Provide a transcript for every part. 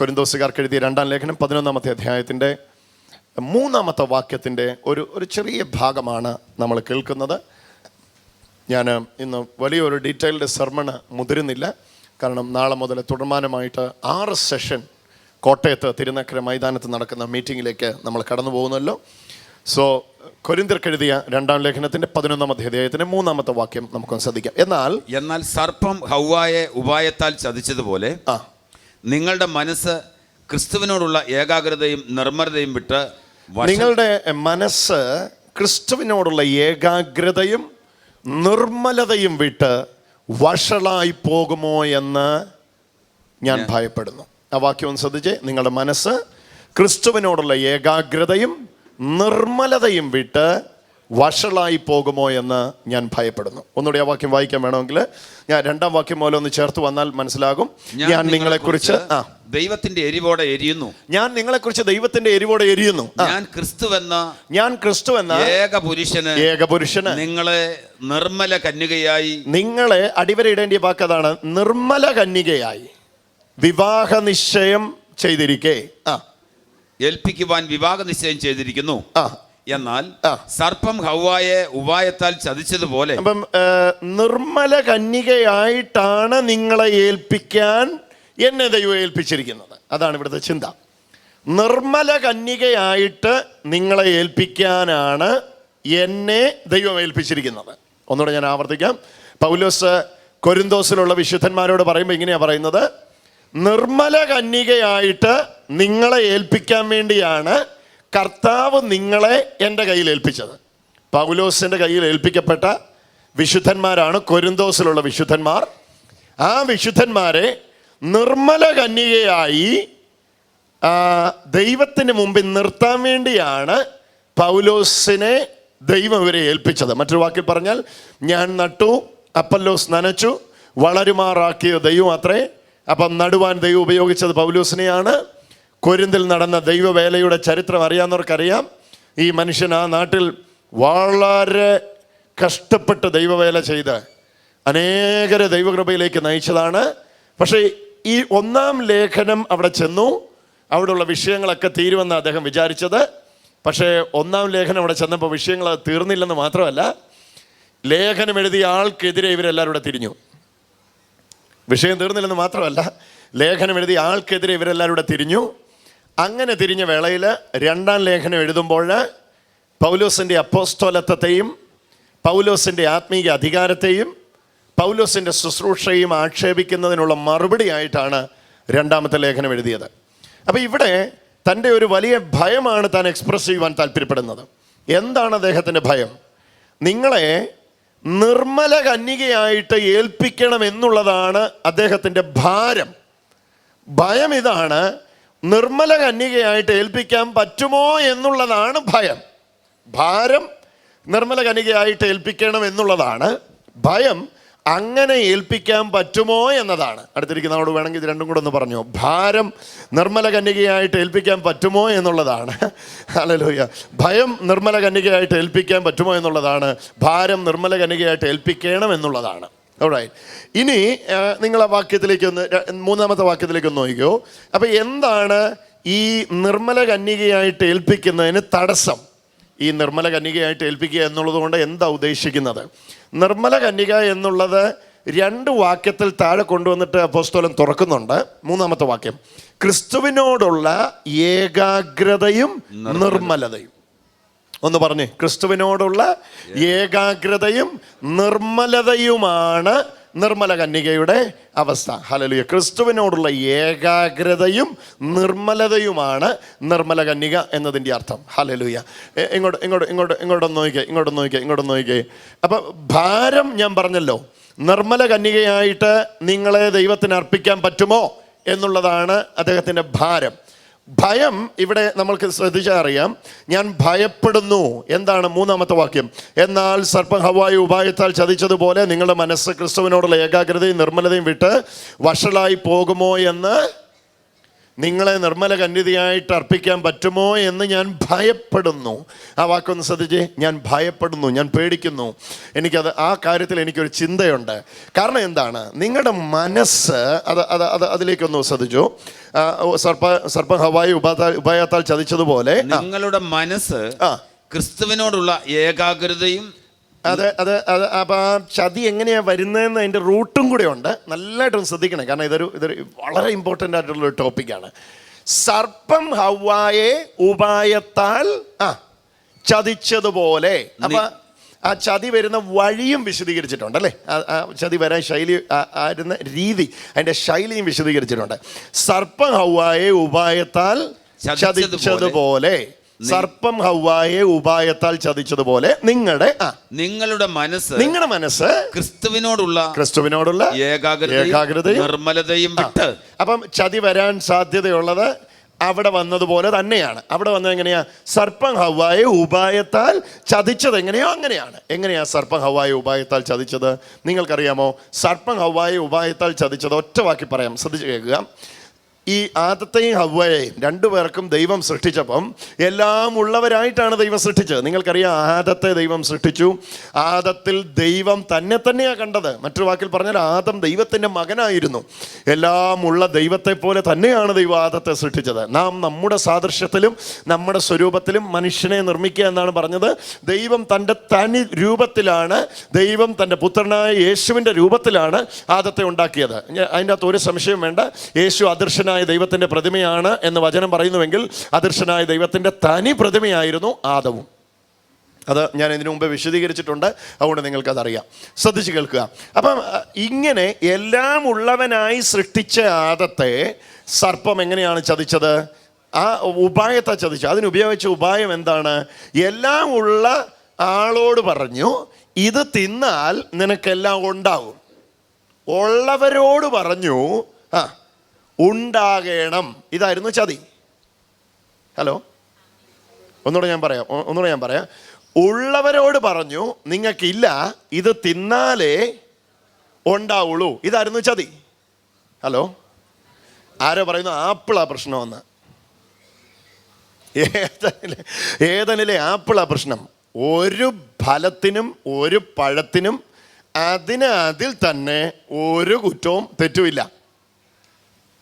കൊരിന്തോസുകാർക്ക് എഴുതിയ രണ്ടാം ലേഖനം പതിനൊന്നാമത്തെ അധ്യായത്തിന്റെ മൂന്നാമത്തെ വാക്യത്തിന്റെ ഒരു ഒരു ചെറിയ ഭാഗമാണ് നമ്മൾ കേൾക്കുന്നത്. ഞാൻ ഇന്ന് വലിയൊരു ഡീറ്റെയിൽഡ് സെർമണ് മുതിരുന്നില്ല. കാരണം നാളെ മുതൽ തുടർമാനമായിട്ട് ആറ് സെഷൻ കോട്ടയത്ത് തിരുനക്കര മൈതാനത്ത് നടക്കുന്ന മീറ്റിങ്ങിലേക്ക് നമ്മൾ കടന്നു പോകുന്നല്ലോ. സോ കൊരിന്തിർക്കെഴുതിയ രണ്ടാം ലേഖനത്തിന്റെ പതിനൊന്നാമത്തെ അധ്യായത്തിന്റെ മൂന്നാമത്തെ വാക്യം നമുക്കൊന്ന് ശ്രദ്ധിക്കാം. എന്നാൽ എന്നാൽ സർപ്പം ഹൗവായെ ഉപായത്താൽ ചതിച്ചതുപോലെ ആ. നിങ്ങളുടെ മനസ്സ് ക്രിസ്തുവിനോടുള്ള ഏകാഗ്രതയും നിർമ്മലതയും വിട്ട് നിങ്ങളുടെ മനസ്സ് ക്രിസ്തുവിനോടുള്ള ഏകാഗ്രതയും നിർമ്മലതയും വിട്ട് വഷളായി പോകുമോ എന്ന് ഞാൻ ഭയപ്പെടുന്നു. ആ വാക്യം ഒന്ന് ശ്രദ്ധിച്ചേ. നിങ്ങളുടെ മനസ്സ് ക്രിസ്തുവിനോടുള്ള ഏകാഗ്രതയും നിർമ്മലതയും വിട്ട് വഷളായി പോകുമോ എന്ന് ഞാൻ ഭയപ്പെടുന്നു. ഒന്നുകൂടി ആ വാക്യം വായിക്കാൻ വേണമെങ്കിൽ ഞാൻ രണ്ടാം വാക്യം പോലെ ഒന്ന് ചേർത്ത് വന്നാൽ മനസ്സിലാകും. ഞാൻ നിങ്ങളെക്കുറിച്ച് ആ. ദൈവത്തിന്റെ എരിവോടെ എരിയുന്നു. ഞാൻ നിങ്ങളെക്കുറിച്ച് ദൈവത്തിന്റെ എരിവോടെ എരിയുന്നു. ഞാൻ ക്രിസ്തുവെന്ന ഞാൻ ക്രിസ്തുവെന്ന ഏകപുരുഷന് ഏകപുരുഷന് നിങ്ങളെ നിർമ്മല കന്യകയായി. നിങ്ങളെ അടിവരയിടേണ്ടിയ വാക്കതാണ് നിർമ്മല കന്യകയായി. വിവാഹ നിശ്ചയം ചെയ്തിരിക്കേ. ആ. ഏൽപ്പിക്കുവാൻ വിവാഹ നിശ്ചയം ചെയ്തിരിക്കുന്നു. ആ. എന്നാൽ സർപ്പം ഹൗവായെ ഉപായത്താൽ ചതിച്ചതുപോലെ അപ്പം നിർമ്മല കന്യകയായിട്ടാണ് നിങ്ങളെ ഏൽപ്പിക്കാൻ എന്നെ ദൈവം ഏൽപ്പിച്ചിരിക്കുന്നത്. അതാണ് ഇവിടുത്തെ ചിന്ത. നിർമ്മല കന്യകയായിട്ട് നിങ്ങളെ ഏൽപ്പിക്കാനാണ് എന്നെ ദൈവം ഏൽപ്പിച്ചിരിക്കുന്നത്. ഒന്നുകൂടെ ഞാൻ ആവർത്തിക്കാം. പൗലോസ് കൊരിന്തോസിലുള്ള വിശുദ്ധന്മാരോട് പറയുമ്പോൾ ഇങ്ങനെയാണ് പറയുന്നത്. നിർമ്മല കന്യകയായിട്ട് നിങ്ങളെ ഏൽപ്പിക്കാൻ വേണ്ടിയാണ് കർത്താവ് നിങ്ങളെ എന്റെ കയ്യിൽ ഏൽപ്പിച്ചത്. പൗലോസിന്റെ കയ്യിൽ ഏൽപ്പിക്കപ്പെട്ട വിശുദ്ധന്മാരാണ് കൊരിന്തോസിലുള്ള വിശുദ്ധന്മാർ. ആ വിശുദ്ധന്മാരെ നിർമ്മല കന്യകയായി ദൈവത്തിന് മുമ്പിൽ നിർത്താൻ വേണ്ടിയാണ് പൗലോസിനെ ദൈവം ഇവരെ ഏൽപ്പിച്ചത്. മറ്റൊരു വാക്കിൽ പറഞ്ഞാൽ ഞാൻ നട്ടു അപ്പല്ലോസ് നനച്ചു വളരുമാറാക്കിയ ദൈവം അത്രേ. അപ്പം നടുവാൻ ദൈവം ഉപയോഗിച്ചത് പൗലോസിനെയാണ്. കൊരിന്തിൽ നടന്ന ദൈവവേലയുടെ ചരിത്രം അറിയാവുന്നവർക്കറിയാം. ഈ മനുഷ്യൻ ആ നാട്ടിൽ വളരെ കഷ്ടപ്പെട്ട് ദൈവവേല ചെയ്ത് അനേകരെ ദൈവകൃപയിലേക്ക് നയിച്ചതാണ്. പക്ഷേ ഈ ഒന്നാം ലേഖനം അവിടെ ചെന്നു. അവിടെയുള്ള വിഷയങ്ങളൊക്കെ തീരുമെന്ന് അദ്ദേഹം വിചാരിച്ചത്. പക്ഷേ ഒന്നാം ലേഖനം അവിടെ ചെന്നപ്പോൾ വിഷയങ്ങൾ തീർന്നില്ലെന്ന് മാത്രമല്ല ലേഖനം എഴുതിയ ആൾക്കെതിരെ ഇവരെല്ലാവരും കൂടെ തിരിഞ്ഞു. വിഷയം തീർന്നില്ലെന്ന് മാത്രമല്ല ലേഖനം എഴുതിയ ആൾക്കെതിരെ ഇവരെല്ലാവരും കൂടെ തിരിഞ്ഞു. അങ്ങനെ തിരിഞ്ഞ വേളയിൽ രണ്ടാം ലേഖനം എഴുതുമ്പോൾ പൗലോസിന്റെ അപ്പോസ്തോലത്വത്തെയും പൗലോസിന്റെ ആത്മീയ അധികാരത്തെയും പൗലോസിന്റെ ശുശ്രൂഷയും ആക്ഷേപിക്കുന്നതിനുള്ള മറുപടി ആയിട്ടാണ് രണ്ടാമത്തെ ലേഖനം എഴുതിയത്. അപ്പോൾ ഇവിടെ തന്റെ ഒരു വലിയ ഭയമാണ് താൻ എക്സ്പ്രസ് ചെയ്യുവാൻ താല്പര്യപ്പെടുന്നത്. എന്താണ് അദ്ദേഹത്തിന്റെ ഭയം? നിങ്ങളെ നിർമ്മല കന്യകയായിട്ട് ഏൽപ്പിക്കണം എന്നുള്ളതാണ് അദ്ദേഹത്തിന്റെ ഭാരം. ഭയം ഇതാണ് നിർമ്മല കന്യകയായിട്ട് ഏൽപ്പിക്കാൻ പറ്റുമോ എന്നുള്ളതാണ് ഭയം. ഭാരം നിർമ്മല കന്യകയായിട്ട് ഏൽപ്പിക്കണം എന്നുള്ളതാണ്. ഭയം അങ്ങനെ ഏൽപ്പിക്കാൻ പറ്റുമോ എന്നതാണ്. അടുത്തിരിക്കുന്നവരോട് വേണമെങ്കിൽ ഇത് രണ്ടും കൂടെ ഒന്ന് പറഞ്ഞു. ഭാരം നിർമ്മല കന്യകയായിട്ട് ഏൽപ്പിക്കാൻ പറ്റുമോ എന്നുള്ളതാണ്. അല്ലല്ലോ ഭയം നിർമ്മല കന്യകയായിട്ട് ഏൽപ്പിക്കാൻ പറ്റുമോ എന്നുള്ളതാണ്. ഭാരം നിർമ്മല കന്യകയായിട്ട് ഏൽപ്പിക്കണം എന്നുള്ളതാണ്. ഇനി നിങ്ങൾ ആ വാക്യത്തിലേക്ക് ഒന്ന് മൂന്നാമത്തെ വാക്യത്തിലേക്ക് ഒന്ന് നോക്കിക്കോ. അപ്പൊ എന്താണ് ഈ നിർമ്മല കന്യകയായിട്ട് ഏൽപ്പിക്കുന്നതിന് തടസ്സം? ഈ നിർമ്മല കന്യകയായിട്ട് ഏൽപ്പിക്കുക എന്നുള്ളത് കൊണ്ട് എന്താ ഉദ്ദേശിക്കുന്നത്? നിർമ്മല കന്യക എന്നുള്ളത് രണ്ട് വാക്യത്തിൽ താഴെ കൊണ്ടുവന്നിട്ട് അപ്പോസ്തോലൻ തുറക്കുന്നുണ്ട്. മൂന്നാമത്തെ വാക്യം. ക്രിസ്തുവിനോടുള്ള ഏകാഗ്രതയും നിർമ്മലതയും. ഒന്ന് പറഞ്ഞു. ക്രിസ്തുവിനോടുള്ള ഏകാഗ്രതയും നിർമ്മലതയുമാണ് നിർമ്മല കന്യകയുടെ അവസ്ഥ. ഹലലുയ ക്രിസ്തുവിനോടുള്ള ഏകാഗ്രതയും നിർമ്മലതയുമാണ് നിർമ്മല കന്യക എന്നതിന്റെ അർത്ഥം. ഹലലുയ ഇങ്ങോട്ട് ഇങ്ങോട്ട് ഇങ്ങോട്ട് ഇങ്ങോട്ടൊന്ന് നോക്കിയേ ഇങ്ങോട്ടൊന്ന് നോക്കിയേ ഇങ്ങോട്ടൊന്ന് നോക്കിയേ അപ്പം ഭാരം ഞാൻ പറഞ്ഞല്ലോ. നിർമ്മല കന്യകയായിട്ട് നിങ്ങളെ ദൈവത്തിന് അർപ്പിക്കാൻ പറ്റുമോ എന്നുള്ളതാണ് അദ്ദേഹത്തിന്റെ ഭാരം. ഭയം ഇവിടെ നമ്മൾക്ക് ശ്രദ്ധിച്ചാൽ അറിയാം. ഞാൻ ഭയപ്പെടുന്നു. എന്താണ് മൂന്നാമത്തെ വാക്യം? എന്നാൽ സർപ്പം ഹവായി ഉപായത്താൽ ചതിച്ചതുപോലെ നിങ്ങളുടെ മനസ്സ് ക്രിസ്തുവിനോടുള്ള ഏകാഗ്രതയും നിർമ്മലതയും വിട്ട് വഷളായി പോകുമോ എന്ന് നിങ്ങളെ നിർമ്മല കന്യതയായിട്ട് അർപ്പിക്കാൻ പറ്റുമോ എന്ന് ഞാൻ ഭയപ്പെടുന്നു. ആ വാക്കൊന്ന് ശ്രദ്ധിച്ചേ. ഞാൻ ഭയപ്പെടുന്നു. ഞാൻ പേടിക്കുന്നു. എനിക്കത് ആ കാര്യത്തിൽ എനിക്കൊരു ചിന്തയുണ്ട്. കാരണം എന്താണ്? നിങ്ങളുടെ മനസ്സ് അത് അത് അത് അതിലേക്കൊന്ന് ശ്രദ്ധിച്ചു. സർപ്പ സർപ്പ ഹവായി ഉപാ ഉപായത്താൽ ചതിച്ചതുപോലെ നിങ്ങളുടെ മനസ്സ് ആ. ക്രിസ്തുവിനോടുള്ള ഏകാഗ്രതയും അത് അതെ അത്. അപ്പം ആ ചതി എങ്ങനെയാണ് വരുന്നതെന്ന് അതിന്റെ റൂട്ടും കൂടെ ഉണ്ട്. നല്ലതായിട്ടൊന്ന് ശ്രദ്ധിക്കണം. കാരണം ഇതൊരു ഇതൊരു വളരെ ഇമ്പോർട്ടന്റ് ആയിട്ടുള്ളൊരു ടോപ്പിക്കാണ് സർപ്പം ഹവായെ ഉപായത്താൽ ആ ചതിച്ചതുപോലെ. അപ്പം ആ ചതി വരുന്ന വഴിയും വിശദീകരിച്ചിട്ടുണ്ട് അല്ലേ? ആ- ചതി വരാൻ ശൈലി ആയിരുന്ന രീതി അതിന്റെ ശൈലിയും വിശദീകരിച്ചിട്ടുണ്ട്. സർപ്പം ഹവായെ ഉപായത്താൽ ചതിച്ചതുപോലെ. സർപ്പം ഹവായെ ഉപായത്താൽ ചതിച്ചതുപോലെ നിങ്ങളുടെ നിങ്ങളുടെ മനസ്സ് നിങ്ങളുടെ മനസ്സ് ക്രിസ്തുവിനോടുള്ള ക്രിസ്തുവിനോടുള്ള ഏകാഗ്രതയും നിർമ്മലതയും വിട്ട് അപ്പം ചതി വരാൻ സാധ്യതയുള്ളത് അവിടെ വന്നതുപോലെ തന്നെയാണ്. അവിടെ വന്നത് എങ്ങനെയാ? സർപ്പം ഹവായെ ഉപായത്താൽ ചതിച്ചത് എങ്ങനെയോ അങ്ങനെയാണ്. എങ്ങനെയാ സർപ്പം ഹവായെ ഉപായത്താൽ ചതിച്ചത്? നിങ്ങൾക്കറിയാമോ? സർപ്പം ഹവായെ ഉപായത്താൽ ചതിച്ചത് ഒറ്റ വാക്കി പറയാം. ശ്രദ്ധിച്ച് കേൾക്കുക. ഈ ആദത്തെയും ഹവ്വയെയും രണ്ടുപേർക്കും ദൈവം സൃഷ്ടിച്ചപ്പം എല്ലാം ഉള്ളവരായിട്ടാണ് ദൈവം സൃഷ്ടിച്ചത്. നിങ്ങൾക്കറിയാം ആദത്തെ ദൈവം സൃഷ്ടിച്ചു. ആദത്തിൽ ദൈവം തന്നെ തന്നെയാണ് കണ്ടത്. മറ്റൊരു വാക്കിൽ പറഞ്ഞാൽ ആദം ദൈവത്തിന്റെ മകനായിരുന്നു. എല്ലാം ഉള്ള ദൈവത്തെ പോലെ തന്നെയാണ് ദൈവം ആദത്തെ സൃഷ്ടിച്ചത്. നാം നമ്മുടെ സാദൃശ്യത്തിലും നമ്മുടെ സ്വരൂപത്തിലും മനുഷ്യനെ നിർമ്മിക്കുക എന്നാണ് പറഞ്ഞത്. ദൈവം തന്റെ തനി രൂപത്തിലാണ് ദൈവം തന്റെ പുത്രനായ യേശുവിന്റെ രൂപത്തിലാണ് ആദത്തെ ഉണ്ടാക്കിയത്. അതിന്റെ അകത്ത് ഒരു സംശയം വേണ്ട. യേശു അദർശനായ ദൈവത്തിന്റെ പ്രതിമയാണ് എന്ന് വചനം പറയുന്നുവെങ്കിൽ അദൃശ്യനായ ദൈവത്തിന്റെ തനി പ്രതിമയായിരുന്നു ആദവും. അത് ഞാൻ ഇതിനു മുമ്പ് വിശദീകരിച്ചിട്ടുണ്ട്. അതുകൊണ്ട് നിങ്ങൾക്കതറിയാം. ശ്രദ്ധിച്ച് കേൾക്കുക. അപ്പം ഇങ്ങനെ എല്ലാം ഉള്ളവനായി സൃഷ്ടിച്ച ആദത്തെ സർപ്പം എങ്ങനെയാണ് ചതിച്ചത്? ആ ഉപായത്തെ ചതിച്ചു അതിനുപയോഗിച്ച ഉപായം എന്താണ്? എല്ലാം ഉള്ള ആളോട് പറഞ്ഞു ഇത് തിന്നാൽ നിനക്കെല്ലാം ഉണ്ടാവും. ഉള്ളവരോട് പറഞ്ഞു ആ ഉണ്ടാകണം. ഇതായിരുന്നു ചതി. ഹലോ ഒന്നുകൂടെ ഞാൻ പറയാം. ഒന്നുകൂടെ ഞാൻ പറയാം. ഉള്ളവരോട് പറഞ്ഞു നിങ്ങൾക്കില്ല ഇത് തിന്നാലേ ഉണ്ടാവുള്ളൂ. ഇതായിരുന്നു ചതി. ഹലോ ആരോ പറയുന്നു ആപ്പിളാ പ്രശ്നമെന്ന് ഏതനിലെ ഏതനിലെ ആപ്പിളാ പ്രശ്നം? ഒരു ഫലത്തിനും ഒരു പഴത്തിനും അതിന് അതിൽ തന്നെ ഒരു കുറ്റവും തെറ്റുമില്ല.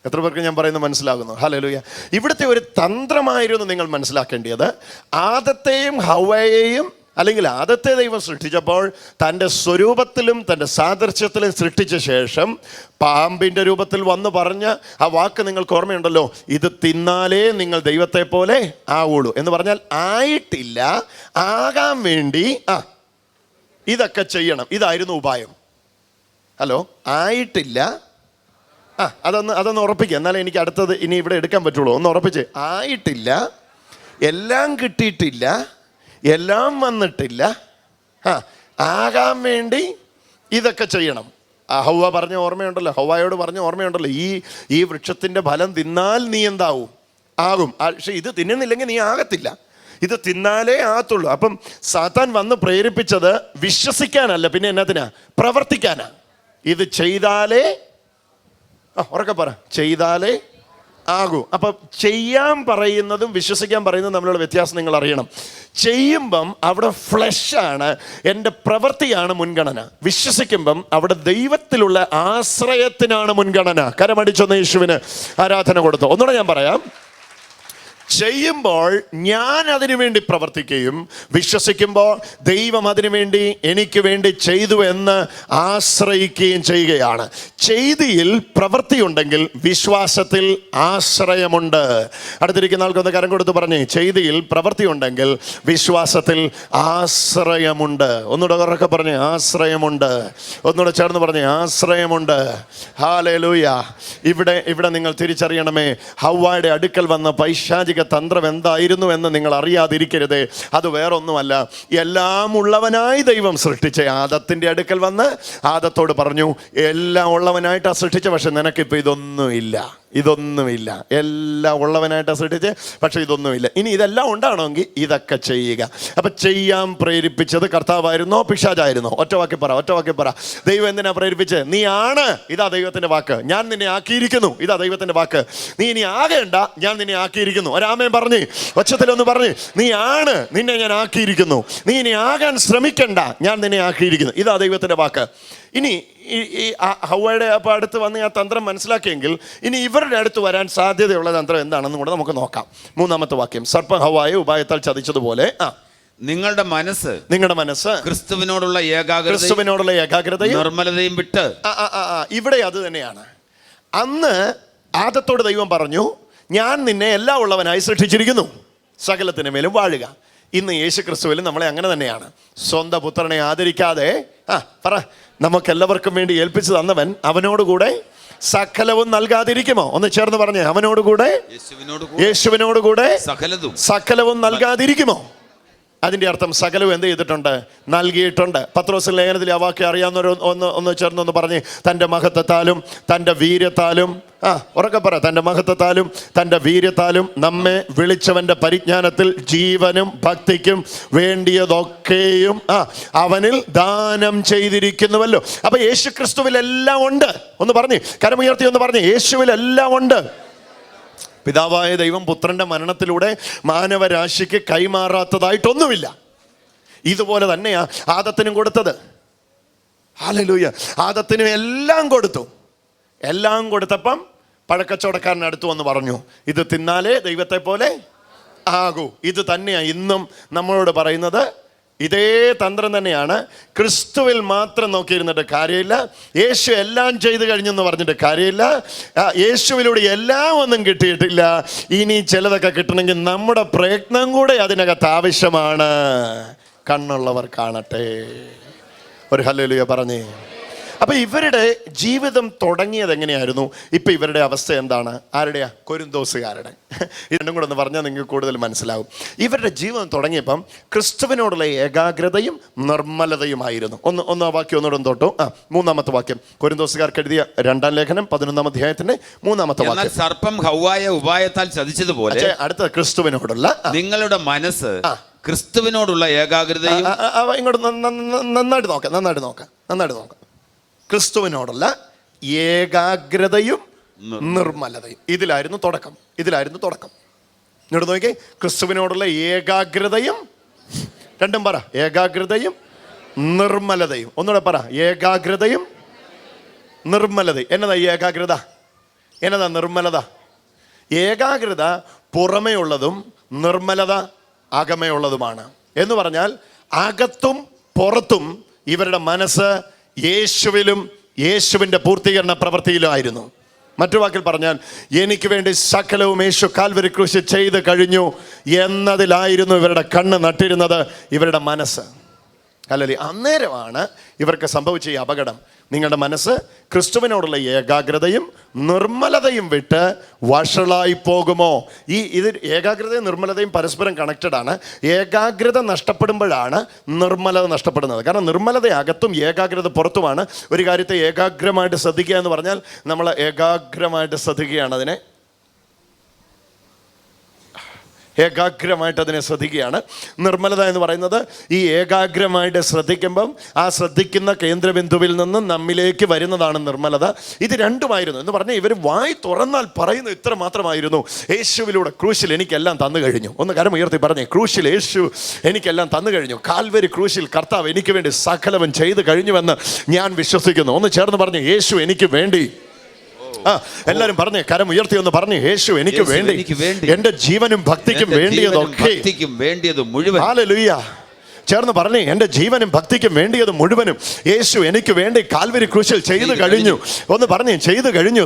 എത്ര പേർക്ക് ഞാൻ പറയുന്നത് മനസ്സിലാകുന്നു? ഹലലുയ ഇവിടുത്തെ ഒരു തന്ത്രമായിരുന്നു നിങ്ങൾ മനസ്സിലാക്കേണ്ടത്. ആദത്തെയും ഹവയെയും അല്ലെങ്കിൽ ആദത്തെ ദൈവം സൃഷ്ടിച്ചപ്പോൾ തന്റെ സ്വരൂപത്തിലും തന്റെ സാദൃശ്യത്തിലും സൃഷ്ടിച്ച ശേഷം പാമ്പിന്റെ രൂപത്തിൽ വന്ന് പറഞ്ഞ ആ വാക്ക് നിങ്ങൾക്ക് ഓർമ്മയുണ്ടല്ലോ? ഇത് തിന്നാലേ നിങ്ങൾ ദൈവത്തെ പോലെ ആവുള്ളൂ. എന്ന് പറഞ്ഞാൽ ആയിട്ടില്ല. ആകാൻ വേണ്ടി ആ ഇതൊക്കെ ചെയ്യണം. ഇതായിരുന്നു ഉപായം. ഹലോ ആയിട്ടില്ല. ആ അതൊന്ന് അതൊന്ന് ഉറപ്പിക്കുക എന്നാലേ എനിക്ക് അടുത്തത് ഇനി ഇവിടെ എടുക്കാൻ പറ്റുള്ളൂ. ഒന്ന് ഉറപ്പിച്ച്. ആയിട്ടില്ല. എല്ലാം കിട്ടിയിട്ടില്ല. എല്ലാം വന്നിട്ടില്ല. ആ ആകാൻ വേണ്ടി ഇതൊക്കെ ചെയ്യണം. ആ ഹൗവ പറഞ്ഞ ഓർമ്മയുണ്ടല്ലോ. ഹൗവായോട് പറഞ്ഞ ഓർമ്മയുണ്ടല്ലോ. ഈ ഈ വൃക്ഷത്തിന്റെ ഫലം തിന്നാൽ നീ എന്താവും? ആകും. പക്ഷെ ഇത് തിന്നുന്നില്ലെങ്കിൽ നീ ആകത്തില്ല. ഇത് തിന്നാലേ ആകത്തുള്ളൂ. അപ്പം സാത്താൻ വന്ന് പ്രേരിപ്പിച്ചത് വിശ്വസിക്കാനല്ല. പിന്നെ എന്നതിനാ പ്രവർത്തിക്കാനാ. ഇത് ചെയ്താലേ ആ ഉറക്കെ പറ. ചെയ്താലേ ആകൂ. അപ്പം ചെയ്യാൻ പറയുന്നതും വിശ്വസിക്കാൻ പറയുന്നതും തമ്മിലുള്ള വ്യത്യാസം നിങ്ങൾ അറിയണം. ചെയ്യുമ്പം അവിടെ ഫ്ലഷാണ് എന്റെ പ്രവൃത്തിയാണ് മുൻഗണന. വിശ്വസിക്കുമ്പം അവിടെ ദൈവത്തിലുള്ള ആശ്രയത്തിനാണ് മുൻഗണന. കരമടിച്ചൊന്ന് യേശുവിന് ആരാധന കൊടുത്തു. ഒന്നുകൂടെ ഞാൻ പറയാം. ചെയ്യുമ്പോൾ ഞാൻ അതിനു വേണ്ടി പ്രവർത്തിക്കുകയും വിശ്വസിക്കുമ്പോൾ ദൈവം അതിനു വേണ്ടി എനിക്ക് വേണ്ടി ചെയ്തു എന്ന് ആശ്രയിക്കുകയും ചെയ്യുകയാണ്. ചെയ്തിയിൽ പ്രവൃത്തിയുണ്ടെങ്കിൽ വിശ്വാസത്തിൽ ആശ്രയമുണ്ട്. അടുത്തിരിക്കുന്ന ആൾക്കൊന്ന് കരം കൊടുത്ത് പറഞ്ഞേ. ചെയ്തിയിൽ പ്രവൃത്തിയുണ്ടെങ്കിൽ വിശ്വാസത്തിൽ ആശ്രയമുണ്ട്. ഒന്നുകൂടെ ഉറക്കെ പറഞ്ഞേ ആശ്രയമുണ്ട്. ഒന്നുകൂടെ ചേർന്ന് പറഞ്ഞു ആശ്രയമുണ്ട്. ഹാലേ ഇവിടെ ഇവിടെ നിങ്ങൾ തിരിച്ചറിയണമേ. ഹൗവായുടെ അടുക്കൽ വന്ന പൈശാചിക തന്ത്രം എന്തായിരുന്നു എന്ന് നിങ്ങൾ അറിയാതിരിക്കരുത്. അത് വേറൊന്നുമല്ല. എല്ലാം ഉള്ളവനായി ദൈവം സൃഷ്ടിച്ച ആദത്തിന്റെ അടുക്കൽ വന്ന് ആദത്തോട് പറഞ്ഞു എല്ലാം ഉള്ളവനായിട്ടാണ് സൃഷ്ടിച്ച പക്ഷെ നിനക്കിപ്പോൾ ഇതൊന്നുമില്ല. ഇതൊന്നുമില്ല. എല്ലാം ഉള്ളവനായിട്ട് ശ്രദ്ധിച്ച് പക്ഷേ ഇതൊന്നുമില്ല. ഇനി ഇതെല്ലാം ഉണ്ടാണെങ്കിൽ ഇതൊക്കെ ചെയ്യുക. അപ്പം ചെയ്യാൻ പ്രേരിപ്പിച്ചത് കർത്താവായിരുന്നോ പിശാചായിരുന്നോ. ഒറ്റ വാക്കി പറ ഒറ്റ വാക്കി പറ. ദൈവം എന്തിനാ പ്രേരിപ്പിച്ചത്? നീ ആണ്. ഇതാ ദൈവത്തിന്റെ വാക്ക്. ഞാൻ നിന്നെ ആക്കിയിരിക്കുന്നു. ഇതാ ദൈവത്തിന്റെ വാക്ക്. നീ ഇനി ആകേണ്ട ഞാൻ നിന്നെ ആക്കിയിരിക്കുന്നു. ഒരാമയും പറഞ്ഞു ഒച്ചത്തിലൊന്ന് പറഞ്ഞു നീ ആണ്. നിന്നെ ഞാൻ ആക്കിയിരിക്കുന്നു. നീ ഇനി ആകാൻ ശ്രമിക്കണ്ട. ഞാൻ നിന്നെ ആക്കിയിരിക്കുന്നു. ഇതാ ദൈവത്തിന്റെ വാക്ക്. ഇനി ഈ ഹൗവയുടെ അപ്പോൾ അടുത്ത് വന്ന് ആ തന്ത്രം മനസ്സിലാക്കിയെങ്കിൽ ഇനി ഇവരുടെ അടുത്ത് വരാൻ സാധ്യതയുള്ള തന്ത്രം എന്താണെന്നും കൂടെ നമുക്ക് നോക്കാം. മൂന്നാമത്തെ വാക്യം. സർപ്പം ഹവായെ ഉപായത്താൽ ചതിച്ചതുപോലെ ആ. നിങ്ങളുടെ മനസ്സ് നിങ്ങളുടെ മനസ്സ് ക്രിസ്തുവിനോടുള്ള ഏകാഗ്രത ക്രിസ്തുവിനോടുള്ള ഏകാഗ്രതയും നിർമ്മലതയും വിട്ട് ഇവിടെ അത് തന്നെയാണ്. അന്ന് ആദത്തോട് ദൈവം പറഞ്ഞു ഞാൻ നിന്നെ എല്ലാം ഉള്ളവനായി സൃഷ്ടിച്ചിരിക്കുന്നു. സകലത്തിന് മേലും വാഴുക. ഇന്ന് യേശു ക്രിസ്തുവിലും നമ്മളെ അങ്ങനെ തന്നെയാണ്. സ്വന്തം പുത്രനെ ആദരിക്കാതെ ആ പറ. നമുക്കെല്ലാവർക്കും വേണ്ടി ഏൽപ്പിച്ചു തന്നവൻ അവനോടുകൂടെ സകലവും നൽകാതിരിക്കുമോ? ഒന്ന് ചേർന്ന് പറഞ്ഞേ അവനോടുകൂടെ യേശുവിനോട് യേശുവിനോടുകൂടെ സകലതും സകലവും നൽകാതിരിക്കുമോ? അതിന്റെ അർത്ഥം സകലവും എന്ത് ചെയ്തിട്ടുണ്ട്? നൽകിയിട്ടുണ്ട്. പത്രോസ് ലേഖനത്തിൽ ആ വാക്യം അറിയാവുന്നവർ ഒന്ന് ഒന്ന് ചേർന്നൊന്ന് പറഞ്ഞ് തന്റെ മഹത്വത്താലും തന്റെ വീര്യത്താലും ആ ഉറക്കെ പറ. തന്റെ മഹത്വത്താലും തന്റെ വീര്യത്താലും നമ്മെ വിളിച്ചവന്റെ പരിജ്ഞാനത്തിൽ ജീവനും ഭക്തിക്കും വേണ്ടിയതൊക്കെയും ആ അവനിൽ ദാനം ചെയ്തിരിക്കുന്നുവല്ലോ. അപ്പോൾ യേശു ക്രിസ്തുവിലെല്ലാം ഉണ്ട്. ഒന്ന് പറഞ്ഞ് കരമുയർത്തി ഒന്ന് പറഞ്ഞ് യേശുവിലെല്ലാം ഉണ്ട്. പിതാവായ ദൈവം പുത്രന്റെ മരണത്തിലൂടെ മാനവരാശിക്ക് കൈമാറാത്തതായിട്ടൊന്നുമില്ല. ഇതുപോലെ തന്നെയാ ആദത്തിനും കൊടുത്തത്. ഹാലലൂയ ആദത്തിനും എല്ലാം കൊടുത്തു. എല്ലാം കൊടുത്തപ്പം പഴക്കച്ചവടക്കാരൻ അടുത്ത് വന്ന് പറഞ്ഞു ഇത് തിന്നാലേ ദൈവത്തെ പോലെ ആകൂ. ഇത് തന്നെയാ ഇന്നും നമ്മളോട് പറയുന്നത്. ഇതേ തന്ത്രം തന്നെയാണ് ക്രിസ്തുവിൽ മാത്രം നോക്കിയിരുന്നിട്ട് കാര്യമില്ല. യേശു എല്ലാം ചെയ്തു കഴിഞ്ഞെന്ന് പറഞ്ഞിട്ട് കാര്യമില്ല. യേശുവിലൂടെ എല്ലാം ഒന്നും കിട്ടിയിട്ടില്ല. ഇനി ചിലതൊക്കെ കിട്ടണമെങ്കിൽ നമ്മുടെ പ്രയത്നം കൂടെ അതിനകത്ത് ആവശ്യമാണ്. കണ്ണുള്ളവർ കാണട്ടെ. ഒരു ഹല്ലേലൂയ പറഞ്ഞേ. അപ്പൊ ഇവരുടെ ജീവിതം തുടങ്ങിയത് എങ്ങനെയായിരുന്നു? ഇപ്പൊ ഇവരുടെ അവസ്ഥ എന്താണ്? ആരുടെയാ? കൊരുന്തോസുകാരുടെ. ഇത് കൂടെ ഒന്ന് പറഞ്ഞാൽ നിങ്ങൾക്ക് കൂടുതൽ മനസ്സിലാവും. ഇവരുടെ ജീവിതം തുടങ്ങിയപ്പം ക്രിസ്തുവിനോടുള്ള ഏകാഗ്രതയും നിർമ്മലതയുമായിരുന്നു. ഒന്ന് ഒന്ന് ആ വാക്യം ഒന്നുകൂടെ ഒന്ന് തൊട്ടു. ആ മൂന്നാമത്തെ വാക്യം. കൊരുന്തോസുകാർക്ക് എഴുതിയ രണ്ടാം ലേഖനം പതിനൊന്നാം അധ്യായത്തിന്റെ മൂന്നാമത്തെ വാക്യം. സർപ്പം ഹൗവായ ഉപായത്താൽ ചതിച്ചതുപോലെ അടുത്ത ക്രിസ്തുവിനോടുള്ള നിങ്ങളുടെ മനസ്സ് ക്രിസ്തുവിനോടുള്ള ഏകാഗ്രതയും ഇങ്ങോട്ട് നന്നായിട്ട് നോക്കാം നന്നായിട്ട് നോക്കാം നന്നായിട്ട് നോക്കാം. ക്രിസ്തുവിനോടുള്ള ഏകാഗ്രതയും നിർമ്മലതയും. ഇതിലായിരുന്നു തുടക്കം. ഇതിലായിരുന്നു തുടക്കം. ഇങ്ങോട്ട് നോക്കി ക്രിസ്തുവിനോടുള്ള ഏകാഗ്രതയും രണ്ടും പറ. ഏകാഗ്രതയും നിർമ്മലതയും. ഒന്നുകൂടെ പറ. ഏകാഗ്രതയും നിർമ്മലതയും. എന്നതാ ഏകാഗ്രത? എന്നതാ നിർമ്മലത? ഏകാഗ്രത പുറമെയുള്ളതും നിർമ്മലത അകമയുള്ളതുമാണ്. എന്ന് പറഞ്ഞാൽ അകത്തും പുറത്തും ഇവരുടെ മനസ്സ് യേശുവിലും യേശുവിന്റെ പൂർത്തീകരണ പ്രവൃത്തിയിലും ആയിരുന്നു മറ്റു വാക്കിൽ പറഞ്ഞാൽ എനിക്ക് വേണ്ടി സകലവും യേശു കാൽവരി കൃഷി ചെയ്ത് കഴിഞ്ഞു എന്നതിലായിരുന്നു ഇവരുടെ കണ്ണ് നട്ടിരുന്നത് ഇവരുടെ മനസ്സ്. അല്ലല്ലേ അന്നേരമാണ് ഇവർക്ക് സംഭവിച്ച ഈ അപകടം. നിങ്ങളുടെ മനസ്സ് ക്രിസ്തുവിനോടുള്ള ഏകാഗ്രതയും നിർമ്മലതയും വിട്ട് വഷളായി പോകുമോ? ഈ ഇത് ഏകാഗ്രതയും നിർമ്മലതയും പരസ്പരം കണക്റ്റഡ് ആണ്. ഏകാഗ്രത നഷ്ടപ്പെടുമ്പോഴാണ് നിർമ്മലത നഷ്ടപ്പെടുന്നത്. കാരണം നിർമ്മലത അകത്തും ഏകാഗ്രത പുറത്തുമാണ്. ഒരു കാര്യത്തെ ഏകാഗ്രമായിട്ട് ശ്രദ്ധിക്കുക എന്ന് പറഞ്ഞാൽ നമ്മൾ ഏകാഗ്രമായിട്ട് ശ്രദ്ധിക്കുകയാണ് അതിനെ. ഏകാഗ്രമായിട്ട് അതിനെ ശ്രദ്ധിക്കുകയാണ്. നിർമ്മലത എന്ന് പറയുന്നത് ഈ ഏകാഗ്രമായിട്ട് ശ്രദ്ധിക്കുമ്പം ആ ശ്രദ്ധിക്കുന്ന കേന്ദ്രബിന്ദുവിൽ നിന്ന് നമ്മിലേക്ക് വരുന്നതാണ് നിർമ്മലത. ഇത് രണ്ടുമായിരുന്നു. എന്ന് പറഞ്ഞാൽ ഇവർ വായി തുറന്നാൽ പറയുന്നത് ഇത്ര മാത്രമായിരുന്നു. യേശുവിലൂടെ ക്രൂശിൽ എനിക്കെല്ലാം തന്നു കഴിഞ്ഞു. ഒന്ന് കരം ഉയർത്തി പറഞ്ഞേ ക്രൂശിൽ യേശു എനിക്കെല്ലാം തന്നു കഴിഞ്ഞു. കാൽവരി ക്രൂശിൽ കർത്താവ് എനിക്ക് വേണ്ടി സകലവൻ ചെയ്തു കഴിഞ്ഞുവെന്ന് ഞാൻ വിശ്വസിക്കുന്നു. ഒന്ന് ചേർന്ന് പറഞ്ഞു യേശു എനിക്ക് വേണ്ടി എല്ലാരും പറഞ്ഞേ കരം ഉയർത്തി ഒന്ന് പറഞ്ഞു യേശു എനിക്ക് വേണ്ടി. എന്റെ ജീവനും ഭക്തിക്കും വേണ്ടിയതൊക്കെ. ഭക്തിക്കും വേണ്ടിയത് മുഴുവൻ. ഹല്ലേലൂയ ചേർന്ന് പറഞ്ഞു എന്റെ ജീവനും ഭക്തിക്കും വേണ്ടിയത് മുഴുവനും യേശു എനിക്ക് വേണ്ടി കാൽവരി ക്രൂശിൽ ചെയ്തു കഴിഞ്ഞു. ഒന്ന് പറഞ്ഞു ചെയ്തു കഴിഞ്ഞു.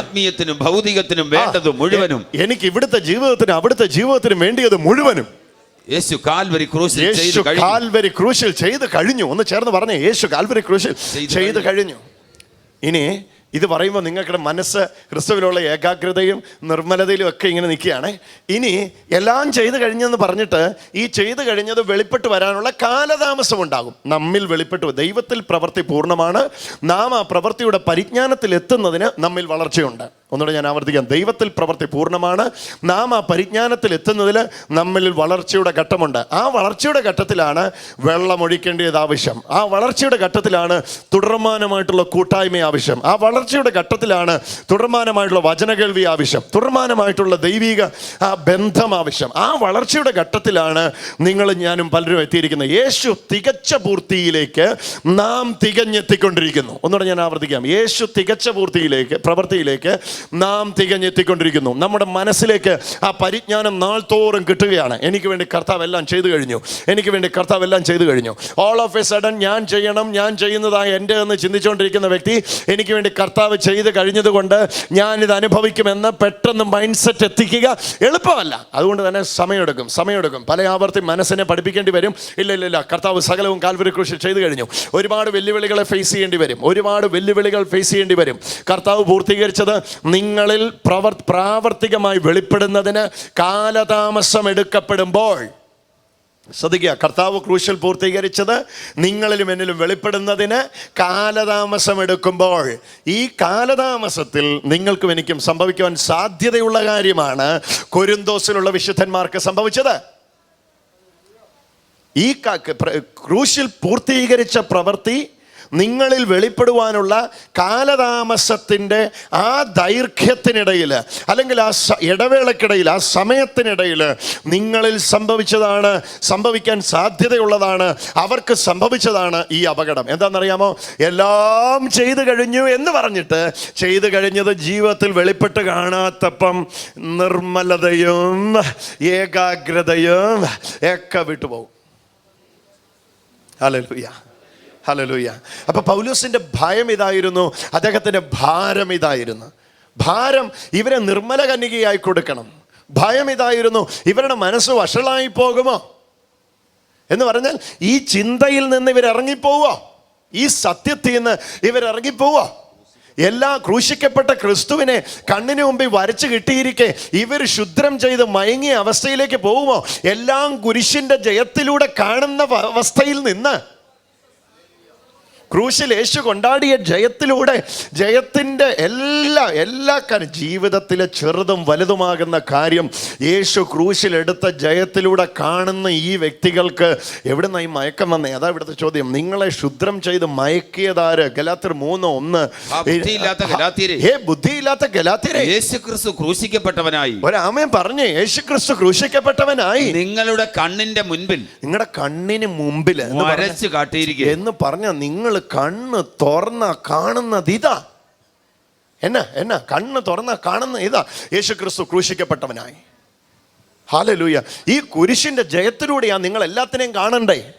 ആത്മീയത്തിനും ഭൗതികത്തിനും വേണ്ടത് മുഴുവനും. എനിക്ക് ഇവിടുത്തെ ജീവിതത്തിനും അവിടുത്തെ ജീവിതത്തിനും വേണ്ടിയത് മുഴുവനും. യേശു കാൽവരി ക്രൂശിൽ ചെയ്തു യേശു കാൽവരി ക്രൂശിൽ ചെയ്തു കഴിഞ്ഞു. ഒന്ന് ചേർന്ന് പറഞ്ഞു യേശു കാൽവരി ക്രൂശിൽ ചെയ്തു കഴിഞ്ഞു. ഇനി ഇത് പറയുമ്പോൾ നിങ്ങളുടെ മനസ്സ് ക്രിസ്തുവിലുള്ള ഏകാഗ്രതയും നിർമ്മലതയിലും ഒക്കെ ഇങ്ങനെ നിൽക്കുകയാണ്. ഇനി എല്ലാം ചെയ്തു കഴിഞ്ഞെന്ന് പറഞ്ഞിട്ട് ഈ ചെയ്തു കഴിഞ്ഞത് വെളിപ്പെട്ട് വരാനുള്ള കാലതാമസം ഉണ്ടാകും. നമ്മിൽ വെളിപ്പെട്ട് ദൈവത്തിൽ പ്രവൃത്തി പൂർണമാണ്. നാം ആ പ്രവൃത്തിയുടെ പരിജ്ഞാനത്തിൽ എത്തുന്നതിന് നമ്മിൽ വളർച്ചയുണ്ട്. ഒന്നുകൂടെ ഞാൻ ആവർത്തിക്കാം. ദൈവത്തിൽ പ്രവൃത്തി പൂർണമാണ്. നാം ആ പരിജ്ഞാനത്തിൽ എത്തുന്നതിൽ നമ്മളിൽ വളർച്ചയുടെ ഘട്ടമുണ്ട്. ആ വളർച്ചയുടെ ഘട്ടത്തിലാണ് വെള്ളമൊഴിക്കേണ്ടത് ആവശ്യം. ആ വളർച്ചയുടെ ഘട്ടത്തിലാണ് തുടർമാനമായിട്ടുള്ള കൂട്ടായ്മ ആവശ്യം. ആ വളർച്ചയുടെ ഘട്ടത്തിലാണ് തുടർമാനമായിട്ടുള്ള വചനകേൾവി ആവശ്യം. തുടർമാനമായിട്ടുള്ള ദൈവിക ആ ബന്ധം ആവശ്യം. ആ വളർച്ചയുടെ ഘട്ടത്തിലാണ് നിങ്ങൾ ഞാനും പലരും എത്തിയിരിക്കുന്നത്. യേശു തികച്ച പൂർത്തിയിലേക്ക് നാം തികഞ്ഞെത്തിക്കൊണ്ടിരിക്കുന്നു. ഒന്നുകൂടെ ഞാൻ ആവർത്തിക്കാം. യേശു തികച്ച പൂർത്തിയിലേക്ക് പ്രവൃത്തിയിലേക്ക് നാം തികഞ്ഞെത്തിക്കൊണ്ടിരിക്കുന്നു. നമ്മുടെ മനസ്സിലേക്ക് ആ പരിജ്ഞാനം നാൾത്തോറും കിട്ടുകയാണ്. എനിക്ക് വേണ്ടി കർത്താവ് എല്ലാം ചെയ്തു കഴിഞ്ഞു. എനിക്ക് വേണ്ടി കർത്താവ് എല്ലാം ചെയ്തു കഴിഞ്ഞു. ഓൾ ഓഫ് എ സഡൻ ഞാൻ ചെയ്യണം ഞാൻ ചെയ്യുന്നതായ എന്റെ എന്ന് ചിന്തിച്ചുകൊണ്ടിരിക്കുന്ന വ്യക്തി എനിക്ക് വേണ്ടി കർത്താവ് ചെയ്ത് കഴിഞ്ഞതുകൊണ്ട് ഞാനിത് അനുഭവിക്കുമെന്ന് പെട്ടെന്ന് മൈൻഡ് സെറ്റ് എത്തിക്കുക എളുപ്പമല്ല. അതുകൊണ്ട് തന്നെ സമയമെടുക്കും സമയമെടുക്കും. പല ആവർത്തി മനസ്സിനെ പഠിപ്പിക്കേണ്ടി വരും. ഇല്ല ഇല്ല ഇല്ല. കർത്താവ് സകലവും കാൽവരി കൃഷി ചെയ്തു കഴിഞ്ഞു. ഒരുപാട് വെല്ലുവിളികളെ ഫേസ് ചെയ്യേണ്ടി വരും. ഒരുപാട് വെല്ലുവിളികൾ ഫേസ് ചെയ്യേണ്ടി വരും. കർത്താവ് പൂർത്തീകരിച്ചത് നിങ്ങളിൽ പ്രവർ പ്രാവർത്തികമായി വെളിപ്പെടുന്നതിന് കാലതാമസം എടുക്കപ്പെടുമ്പോൾ ശ്രദ്ധിക്കുക കർത്താവ് ക്രൂശൽ പൂർത്തീകരിച്ചത് നിങ്ങളിലും എന്നിലും വെളിപ്പെടുന്നതിന് കാലതാമസം എടുക്കുമ്പോൾ. ഈ കാലതാമസത്തിൽ നിങ്ങൾക്കും എനിക്കും സംഭവിക്കുവാൻ സാധ്യതയുള്ള കാര്യമാണ് കൊരിന്തോസിലുള്ള വിശുദ്ധന്മാർക്ക് സംഭവിച്ചത്. ഈ ക്രൂശിൽ പൂർത്തീകരിച്ച പ്രവൃത്തി നിങ്ങളിൽ വെളിപ്പെടുവാനുള്ള കാലതാമസത്തിന്റെ ആ ദൈർഘ്യത്തിനിടയിൽ അല്ലെങ്കിൽ ആ ഇടവേളക്കിടയിൽ ആ സമയത്തിനിടയിൽ നിങ്ങളിൽ സംഭവിച്ചതാണ് സംഭവിക്കാൻ സാധ്യതയുള്ളതാണ് അവർക്ക് സംഭവിച്ചതാണ് ഈ അപകടം. എന്താണെന്നറിയാമോ? എല്ലാം ചെയ്തു കഴിഞ്ഞു എന്ന് പറഞ്ഞിട്ട് ചെയ്തു കഴിഞ്ഞത് ജീവിതത്തിൽ വെളിപ്പെട്ട് കാണാത്തപ്പം നിർമ്മലതയും ഏകാഗ്രതയും ഒക്കെ വിട്ടുപോകും. ഹലലുയ്യ ഹലലുയ്യ അപ്പൊ പൗലൂസിന്റെ ഭയം ഇതായിരുന്നു അദ്ദേഹത്തിന്റെ ഭാരം ഇതായിരുന്നു. ഭാരം ഇവരെ നിർമ്മല കന്യകയായി കൊടുക്കണം. ഭയം ഇതായിരുന്നു ഇവരുടെ മനസ്സ് വഷളായി പോകുമോ? എന്ന് പറഞ്ഞാൽ ഈ ചിന്തയിൽ നിന്ന് ഇവർ ഇറങ്ങിപ്പോവോ ഈ സത്യത്തിൽ നിന്ന് ഇവർ ഇറങ്ങിപ്പോവോ എല്ലാ ക്രൂശിക്കപ്പെട്ട ക്രിസ്തുവിനെ കണ്ണിന് മുമ്പിൽ വരച്ചു കിട്ടിയിരിക്കെ ഇവർ ശുദ്രം ചെയ്ത് മയങ്ങിയ അവസ്ഥയിലേക്ക് പോകുമോ? എല്ലാം കുരിശിന്റെ ജയത്തിലൂടെ കാണുന്ന അവസ്ഥയിൽ നിന്ന് ക്രൂശിൽ യേശു കൊണ്ടാടിയ ജയത്തിലൂടെ ജയത്തിന്റെ എല്ലാ എല്ലാ കാര്യം ജീവിതത്തിലെ ചെറുതും വലുതുമാകുന്ന കാര്യം യേശു ക്രൂശിലെടുത്ത ജയത്തിലൂടെ കാണുന്ന ഈ വ്യക്തികൾക്ക് എവിടുന്ന ഈ മയക്കം വന്നേ? അതാ ഇവിടുത്തെ ചോദ്യം. നിങ്ങളെ ശുദ്രം ചെയ്ത് മയക്കിയതാര്? ഗലാത്തിർ മൂന്ന് ഒന്ന്. ബുദ്ധിയില്ലാത്ത ഗലാത്തിരെ യേശു ക്രിസ്തു ക്രൂശിക്കപ്പെട്ടവനായി. ഒരാമൻ പറഞ്ഞേ യേശു ക്രിസ്തു ക്രൂശിക്കപ്പെട്ടവനായി. നിങ്ങളുടെ കണ്ണിന്റെ മുൻപിൽ നിങ്ങളുടെ കണ്ണിന് മുമ്പിൽ കാട്ടിയിരിക്കുക എന്ന് പറഞ്ഞ നിങ്ങൾ കണ്ണ് തുറന്ന കാണുന്നത് ഇതാ. എന്നാ എന്നാ കണ്ണ് തുറന്ന കാണുന്ന ഇതാ. യേശു ക്രിസ്തു ക്രൂശിക്കപ്പെട്ടവനായി. ഹാലലൂയ ഈ കുരിശിന്റെ ജയത്തിലൂടെയാണ് നിങ്ങൾ എല്ലാത്തിനെയും കാണണ്ടേ?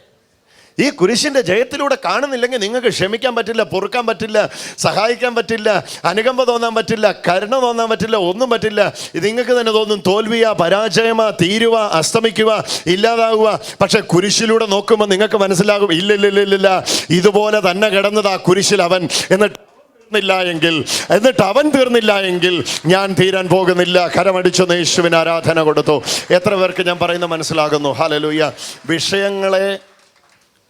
ഈ കുരിശിന്റെ ജയത്തിലൂടെ കാണുന്നില്ലെങ്കിൽ നിങ്ങൾക്ക് ക്ഷമിക്കാൻ പറ്റില്ല പൊറുക്കാൻ പറ്റില്ല സഹായിക്കാൻ പറ്റില്ല അനുകമ്പ തോന്നാൻ പറ്റില്ല കരുണ തോന്നാൻ പറ്റില്ല ഒന്നും പറ്റില്ല. നിങ്ങൾക്ക് തന്നെ തോന്നും തോൽവിയാ പരാജയമാ തീരുവ അസ്തമിക്കുക ഇല്ലാതാവുക പക്ഷെ കുരിശിലൂടെ നോക്കുമ്പോൾ നിങ്ങൾക്ക് മനസ്സിലാകും ഇല്ല ഇല്ല ഇല്ല ഇല്ല ഇതുപോലെ തന്നെ കിടന്നതാ കുരിശിൽ അവൻ. എന്നിട്ട് തീർന്നില്ല എങ്കിൽ എന്നിട്ട് അവൻ തീർന്നില്ല എങ്കിൽ ഞാൻ തീരാൻ പോകുന്നില്ല. കരമടിച്ചു യേശുവിന് ആരാധന കൊടുത്തു. എത്ര പേർക്ക് ഞാൻ പറയുന്നത് മനസ്സിലാകുന്നു? ഹാലലൂയ വിഷയങ്ങളെ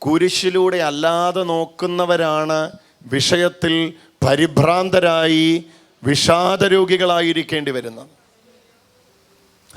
കുരിശിലൂടെ അല്ലാതെ നോക്കുന്നവരാണ് വിഷയത്തിൽ പരിഭ്രാന്തരായി വിഷാദരോഗികളായിരിക്കേണ്ടി വരുന്നത്.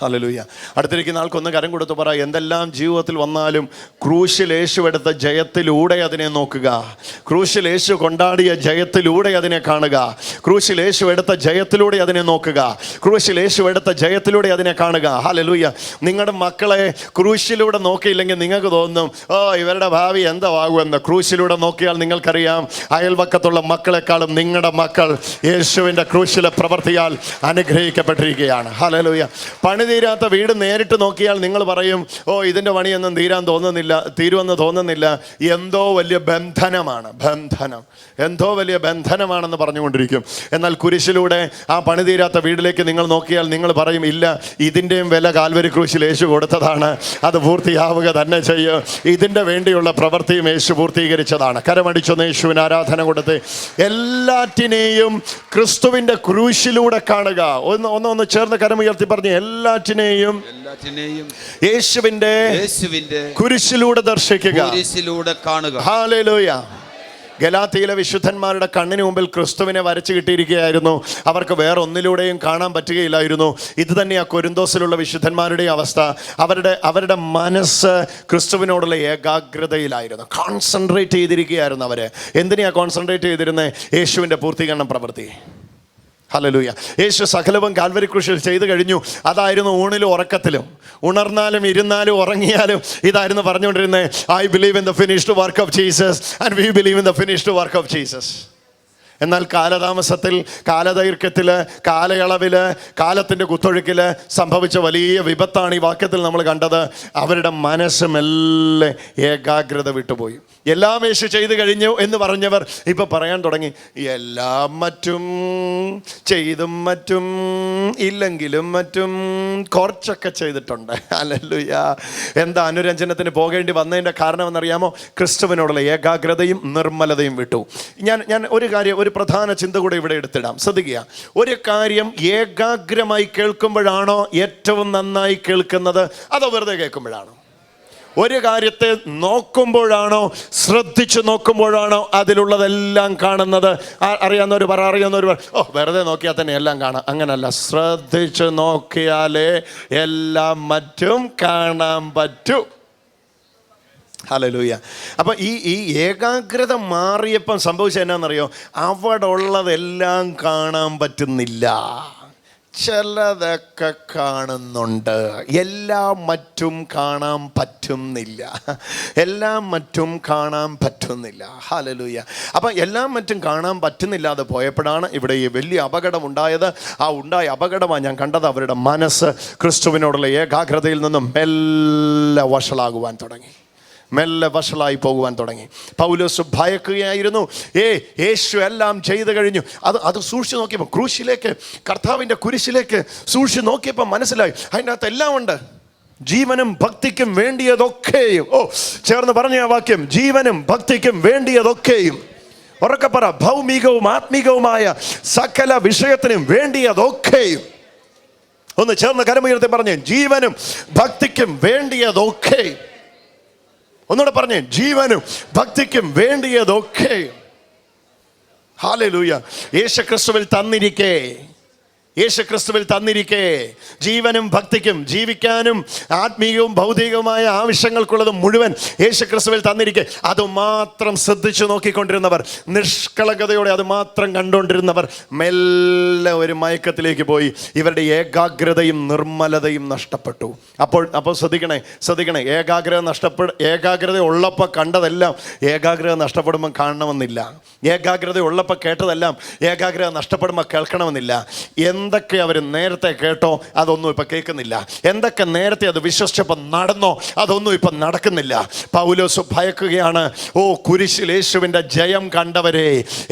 ഹല്ലേലൂയ. അടുത്തിരിക്കുന്ന ആൾക്കൊന്ന് കരം കൊടുത്ത് പറ എന്തെല്ലാം ജീവിതത്തിൽ വന്നാലും ക്രൂശിൽ യേശു എടുത്ത ജയത്തിലൂടെ അതിനെ നോക്കുക. ക്രൂശിൽ യേശു കൊണ്ടാടിയ ജയത്തിലൂടെ അതിനെ കാണുക. ക്രൂശിൽ യേശു എടുത്ത ജയത്തിലൂടെ അതിനെ നോക്കുക. ക്രൂശിൽ യേശു എടുത്ത ജയത്തിലൂടെ അതിനെ കാണുക. ഹലലൂയ നിങ്ങളുടെ മക്കളെ ക്രൂശിലൂടെ നോക്കിയില്ലെങ്കിൽ നിങ്ങൾക്ക് തോന്നും ഓ ഇവരുടെ ഭാവി എന്താകുമെന്ന് ക്രൂശിലൂടെ നോക്കിയാൽ നിങ്ങൾക്കറിയാം അയൽവക്കത്തുള്ള മക്കളെക്കാളും നിങ്ങളുടെ മക്കൾ യേശുവിന്റെ ക്രൂശിലെ പ്രവൃത്തിയാൽ അനുഗ്രഹിക്കപ്പെട്ടിരിക്കുകയാണ്. ഹലലൂയ പണി തീരാത്ത വീട് നേരിട്ട് നോക്കിയാൽ നിങ്ങൾ പറയും ഓ ഇതിന്റെ പണിയൊന്നും തീരാൻ തോന്നുന്നില്ല തീരുമെന്ന് തോന്നുന്നില്ല. എന്തോ വലിയ ബന്ധനമാണ് ബന്ധനം. എന്തോ വലിയ ബന്ധനമാണെന്ന് പറഞ്ഞുകൊണ്ടിരിക്കും. എന്നാൽ കുരിശിലൂടെ ആ പണി തീരാത്ത വീട്ടിലേക്ക് നിങ്ങൾ നോക്കിയാൽ നിങ്ങൾ പറയും ഇല്ല ഇതിന്റെയും വില കാൽവരി ക്രൂശിൽ യേശു കൊടുത്തതാണ്. അത് പൂർത്തിയാവുക തന്നെ ചെയ്യും. ഇതിന്റെ വേണ്ടിയുള്ള പ്രവൃത്തിയും യേശു പൂർത്തീകരിച്ചതാണ്. കരമടിച്ചൊന്ന് യേശുവിന് ആരാധന കൊടുത്ത് എല്ലാറ്റിനെയും ക്രിസ്തുവിന്റെ ക്രൂശിലൂടെ കാണുക. ഒന്ന് ഒന്ന് ഒന്ന് ചേർന്ന് കരമുയർത്തി പറഞ്ഞു എല്ലാറ്റിനെയും യേശുവിന്റെ കുരിശിലൂടെ ദർശിക്കുക. കുരിശിലൂടെ കാണുക. ഹാലേലൂയ. ഗലാത്തിയിലെ വിശുദ്ധന്മാരുടെ കണ്ണിന് മുമ്പിൽ ക്രിസ്തുവിനെ വരച്ചു കിട്ടിയിരിക്കുകയായിരുന്നു. അവർക്ക് വേറെ ഒന്നിലൂടെയും കാണാൻ പറ്റുകയില്ലായിരുന്നു. ഇത് തന്നെയാണ് കൊരിന്തോസിലുള്ള വിശുദ്ധന്മാരുടെ അവസ്ഥ. അവരുടെ അവരുടെ മനസ്സ് ക്രിസ്തുവിനോടുള്ള ഏകാഗ്രതയിലായിരുന്നു. കോൺസെൻട്രേറ്റ് ചെയ്തിരിക്കുകയായിരുന്നു അവർ എന്തിനെയാണ് കോൺസെൻട്രേറ്റ് ചെയ്തിരുന്നത് യേശുവിന്റെ പൂർത്തീകരണം പ്രവൃത്തി. ഹലലൂയ യേശു സകലവും കാൽവരി കൃഷിയിൽ ചെയ്തു കഴിഞ്ഞു. അതായിരുന്നു ഊണിലും ഉറക്കത്തിലും. ഉണർന്നാലും ഇരുന്നാലും ഉറങ്ങിയാലും ഇതായിരുന്നു പറഞ്ഞുകൊണ്ടിരുന്നത് I believe in the finished work of Jesus and we believe in the finished work of Jesus എന്നാൽ കാലതാമസത്തിൽ കാലദൈർഘ്യത്തിൽ കാലയളവിൽ കാലത്തിന്റെ കുത്തൊഴുക്കിൽ സംഭവിച്ച വലിയ വിപത്താണ് ഈ വാക്യത്തിൽ നമ്മൾ കണ്ടത്. അവരുടെ മനസ്സ് മെല്ലെ ഏകാഗ്രത വിട്ടുപോയി. എല്ലാം യേശു ചെയ്തു കഴിഞ്ഞു എന്ന് പറഞ്ഞവർ ഇപ്പൊ പറയാൻ തുടങ്ങി. എല്ലാം മറ്റും ചെയ്തും മറ്റും ഇല്ലെങ്കിലും മറ്റും കുറച്ചൊക്കെ ചെയ്തിട്ടുണ്ട്. അല്ലല്ലുയ എന്താ അനുരഞ്ജനത്തിന് പോകേണ്ടി വന്നതിന്റെ കാരണം എന്നറിയാമോ ക്രിസ്തുവിനോടുള്ള ഏകാഗ്രതയും നിർമ്മലതയും വിട്ടു. ഞാൻ ഞാൻ ഒരു കാര്യം ഒരു പ്രധാന ചിന്ത കൂടെ ഇവിടെ എടുത്തിടാം. ശ്രദ്ധിക്കുക. ഒരു കാര്യം ഏകാഗ്രമായി കേൾക്കുമ്പോഴാണോ ഏറ്റവും നന്നായി കേൾക്കുന്നത്? അതോ വെറുതെ കേൾക്കുമ്പോഴാണോ? ഒരു കാര്യത്തെ നോക്കുമ്പോഴാണോ ശ്രദ്ധിച്ചു നോക്കുമ്പോഴാണോ അതിലുള്ളതെല്ലാം കാണുന്നത്? അറിയാവുന്നവർ പറ അറിയാവുന്നവർ പറ. ഓ വെറുതെ നോക്കിയാൽ തന്നെ എല്ലാം കാണാം. അങ്ങനല്ല. ശ്രദ്ധിച്ചു നോക്കിയാലേ എല്ലാം മറ്റും കാണാൻ പറ്റൂ. ഹലലൂയ അപ്പം ഈ ഈ ഏകാഗ്രത മാറിയപ്പം സംഭവിച്ചത് എന്നാണെന്നറിയോ അവിടെ ഉള്ളതെല്ലാം കാണാൻ പറ്റുന്നില്ല. ചിലതൊക്കെ കാണുന്നുണ്ട്. എല്ലാം മറ്റും കാണാൻ പറ്റുന്നില്ല. എല്ലാം മറ്റും കാണാൻ പറ്റുന്നില്ല. ഹലലൂയ അപ്പം എല്ലാം മറ്റും കാണാൻ പറ്റുന്നില്ലാതെ പോയപ്പോഴാണ് ഇവിടെ ഈ വലിയ അപകടം ഉണ്ടായത്. ആ ഉണ്ടായ അപകടമാണ് ഞാൻ കണ്ടത്. അവരുടെ മനസ്സ് ക്രിസ്തുവിനോടുള്ള ഏകാഗ്രതയിൽ നിന്നും മെല്ലെ വഷളാകുവാൻ തുടങ്ങി. മെല്ലെ വഷളായി പോകുവാൻ തുടങ്ങി. പൗലോസ് ഭയക്കുകയായിരുന്നു. ഏ യേശു എല്ലാം ചെയ്തു കഴിഞ്ഞു. അത് അത് സൂക്ഷിച്ച് നോക്കിയപ്പോൾ ക്രൂശിലേക്ക് കർത്താവിന്റെ കുരിശിലേക്ക് സൂക്ഷിച്ച് നോക്കിയപ്പോൾ മനസ്സിലായി. അതിന്റെ അകത്ത് എല്ലാം ഉണ്ട്. ജീവനും ഭക്തിക്കും വേണ്ടിയതൊക്കെയും. ഓ ചേർന്ന് പറഞ്ഞ ആ വാക്യം ജീവനും ഭക്തിക്കും വേണ്ടിയതൊക്കെയും. ഉറക്കെ പറ ഭൗമികവും ആത്മീകവുമായ സകല വിഷയത്തിനും വേണ്ടിയതൊക്കെയും. ഒന്ന് ചേർന്ന് കരമുയർത്തി പറഞ്ഞു ജീവനും ഭക്തിക്കും വേണ്ടിയതൊക്കെയും. ഒന്നുകൂടെ പറഞ്ഞേ ജീവനും ഭക്തിക്കും വേണ്ടിയതൊക്കെ ഹാലലൂയ. യേശുക്രിസ്തുവിൽ തന്നിരിക്കേ. യേശുക്രിസ്തുവിൽ തന്നിരിക്കേ. ജീവനും ഭക്തിക്കും ജീവിക്കാനും ആത്മീയവും ഭൗതികവുമായ ആവശ്യങ്ങൾക്കുള്ളതും മുഴുവൻ യേശു ക്രിസ്തുവിൽ തന്നിരിക്കെ അതുമാത്രം ശ്രദ്ധിച്ചു നോക്കിക്കൊണ്ടിരുന്നവർ നിഷ്കളങ്കതയോടെ അതുമാത്രം കണ്ടുകൊണ്ടിരുന്നവർ മെല്ലെ ഒരു മയക്കത്തിലേക്ക് പോയി. ഇവരുടെ ഏകാഗ്രതയും നിർമ്മലതയും നഷ്ടപ്പെട്ടു. അപ്പോൾ അപ്പോൾ ശ്രദ്ധിക്കണേ ശ്രദ്ധിക്കണേ. ഏകാഗ്രത നഷ്ടപ്പെട ഏകാഗ്രത ഉള്ളപ്പോൾ കണ്ടതെല്ലാം ഏകാഗ്രത നഷ്ടപ്പെടുമ്പോൾ കാണണമെന്നില്ല. ഏകാഗ്രത ഉള്ളപ്പോൾ കേട്ടതെല്ലാം ഏകാഗ്രത നഷ്ടപ്പെടുമ്പോൾ കേൾക്കണമെന്നില്ല. എന്തൊക്കെ അവർ നേരത്തെ കേട്ടോ അതൊന്നും ഇപ്പം കേൾക്കുന്നില്ല. എന്തൊക്കെ നേരത്തെ അത് വിശ്വസിച്ചപ്പോൾ നടന്നോ അതൊന്നും ഇപ്പം നടക്കുന്നില്ല. പൗലോസ് ഭയക്കുകയാണ് ഓ കുരിശിൽ യേശുവിന്റെ ജയം കണ്ടവരെ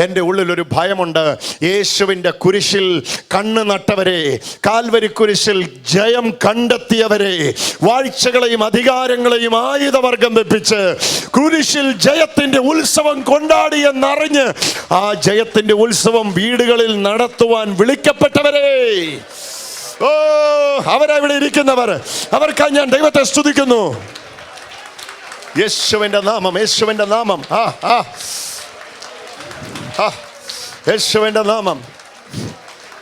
എന്റെ ഉള്ളിലൊരു ഭയമുണ്ട്. യേശുവിന്റെ കുരിശിൽ കണ്ണ് നട്ടവരെ കാൽവരി കുരിശിൽ ജയം കണ്ടെത്തിയവരെ വാഴ്ചകളെയും അധികാരങ്ങളെയും ആയുധവർഗം വെപ്പിച്ച് കുരിശിൽ ജയത്തിന്റെ ഉത്സവം കൊണ്ടാടിയെന്നറിഞ്ഞ് ആ ജയത്തിന്റെ ഉത്സവം വീടുകളിൽ നടത്തുവാൻ വിളിക്കപ്പെട്ടവരെ ഓ അവരവിടെ ഇരിക്കുന്നവർ. അവർക്കായി ഞാൻ ദൈവത്തെ സ്തുതിക്കുന്നു. യേശുവിന്റെ നാമം യേശുവിന്റെ നാമം. ആ യേശുവിന്റെ നാമം.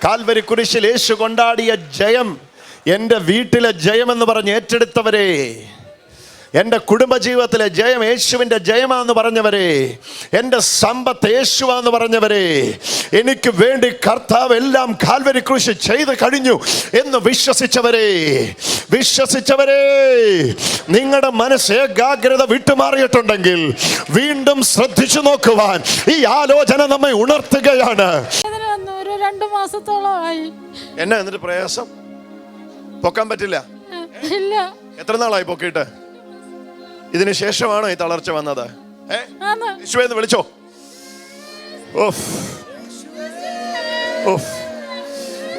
കാൽവരി കുരിശിൽ യേശു കൊണ്ടാടിയ ജയം എന്റെ വീട്ടിലെ ജയമെന്ന് പറഞ്ഞ് ഏറ്റെടുത്തവരെ. എന്റെ കുടുംബജീവിതത്തിലെ ജയം യേശുവിന്റെ ജയമാന്ന് പറഞ്ഞവരെ എന്റെ സമ്പത്ത് യേശുവാന്ന് പറഞ്ഞവരെ എനിക്ക് വേണ്ടി കർത്താവ് എല്ലാം കാൽവരി കൃഷി ചെയ്ത് കഴിഞ്ഞു എന്ന് വിശ്വസിച്ചവരെ വിശ്വസിച്ചവരെ നിങ്ങളുടെ മനസ്സ് ഏകാഗ്രത വിട്ടുമാറിയിട്ടുണ്ടെങ്കിൽ വീണ്ടും ശ്രദ്ധിച്ചു നോക്കുവാൻ ഈ ആലോചന നമ്മെ ഉണർത്തുകയാണ്. രണ്ടു മാസത്തോളമായി. എന്നാ എന്നിട്ട് പ്രയാസം? പൊക്കാൻ പറ്റില്ല? ഇല്ല. എത്ര നാളായി പൊക്കിയിട്ട്? ഇതിന് ശേഷമാണോ ഈ തളർച്ച വന്നത്? ഏ? ആന്ന്. യേശുവേ എന്ന് വിളിച്ചോ? ഓഫ് ഓഫ്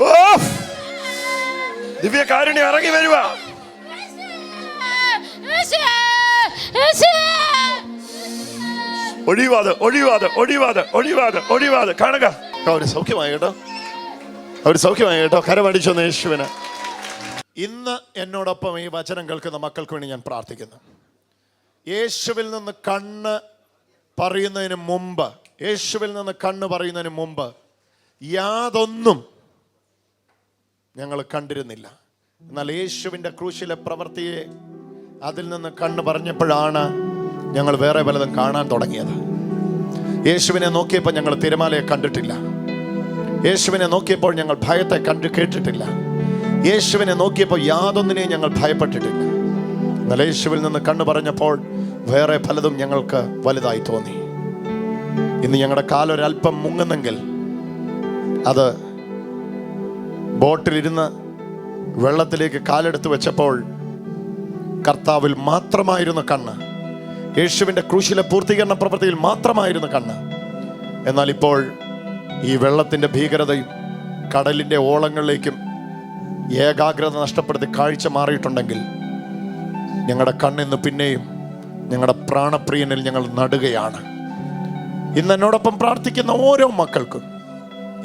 ഓഫ് ദിവ്യ കാരുണ്യം ഇറങ്ങി വരുക! യേശുവേ! ഒഴിവാത് ഒഴിവാത് ഒഴിവാത് ഒഴിവാത് ഒഴിവാത്. കാണുക. അവർ സൗഖ്യമായി കേട്ടോ. അവർ സൗഖ്യമായി കേട്ടോ. കരമടിച്ചു യേശുവിന്. ഇന്ന് എന്നോടൊപ്പം ഈ വചനം കേൾക്കുന്ന മക്കൾക്ക് വേണ്ടി ഞാൻ പ്രാർത്ഥിക്കുന്നു. യേശുവിൽ നിന്ന് കണ്ണ് പറയുന്നതിന് മുമ്പ് യേശുവിൽ നിന്ന് കണ്ണ് പറയുന്നതിന് മുമ്പ് യാതൊന്നും ഞങ്ങൾ കണ്ടിരുന്നില്ല. എന്നാൽ യേശുവിന്റെ ക്രൂശിലെ പ്രവൃത്തിയെ അതിൽ നിന്ന് കണ്ണ് പറഞ്ഞപ്പോഴാണ് ഞങ്ങൾ വേറെ പലതും കാണാൻ തുടങ്ങിയത്. യേശുവിനെ നോക്കിയപ്പോൾ ഞങ്ങൾ തിരമാലയെ കണ്ടിട്ടില്ല. യേശുവിനെ നോക്കിയപ്പോൾ ഞങ്ങൾ ഭയത്തെ കണ്ടു കേട്ടിട്ടില്ല. യേശുവിനെ നോക്കിയപ്പോൾ യാതൊന്നിനെയും ഞങ്ങൾ ഭയപ്പെട്ടിട്ടില്ല. എന്നാൽ യേശുവിൽ നിന്ന് കണ്ണു പറഞ്ഞപ്പോൾ വേറെ പലതും ഞങ്ങൾക്ക് വലുതായി തോന്നി. ഇന്ന് ഞങ്ങളുടെ കാലൊരൽപ്പം മുങ്ങുന്നെങ്കിൽ അത് ബോട്ടിലിരുന്ന് വെള്ളത്തിലേക്ക് കാലെടുത്ത് വെച്ചപ്പോൾ കർത്താവിൽ മാത്രമായിരുന്നു കണ്ണ്. യേശുവിന്റെ ക്രൂശിലെ പൂർത്തീകരണ പ്രവൃത്തിയിൽ മാത്രമായിരുന്നു കണ്ണ്. എന്നാൽ ഇപ്പോൾ ഈ വെള്ളത്തിന്റെ ഭീകരതയും കടലിന്റെ ഓളങ്ങളിലേക്കും ഏകാഗ്രത നഷ്ടപ്പെടുത്തി കാഴ്ച മാറിയിട്ടുണ്ടെങ്കിൽ ഞങ്ങളുടെ കണ്ണിന്ന് പിന്നെയും ഞങ്ങളുടെ പ്രാണപ്രിയനിൽ ഞങ്ങൾ നടുകയാണ്. ഇന്ന് എന്നോടൊപ്പം പ്രാർത്ഥിക്കുന്ന ഓരോ മക്കൾക്കും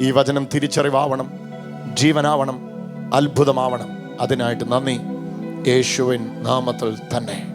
ഈ വചനം തിരിച്ചറിവാവണം ജീവനാവണം അത്ഭുതമാവണം. അതിനായിട്ട് നന്ദി. യേശുവിൻ നാമത്തിൽ തന്നെ.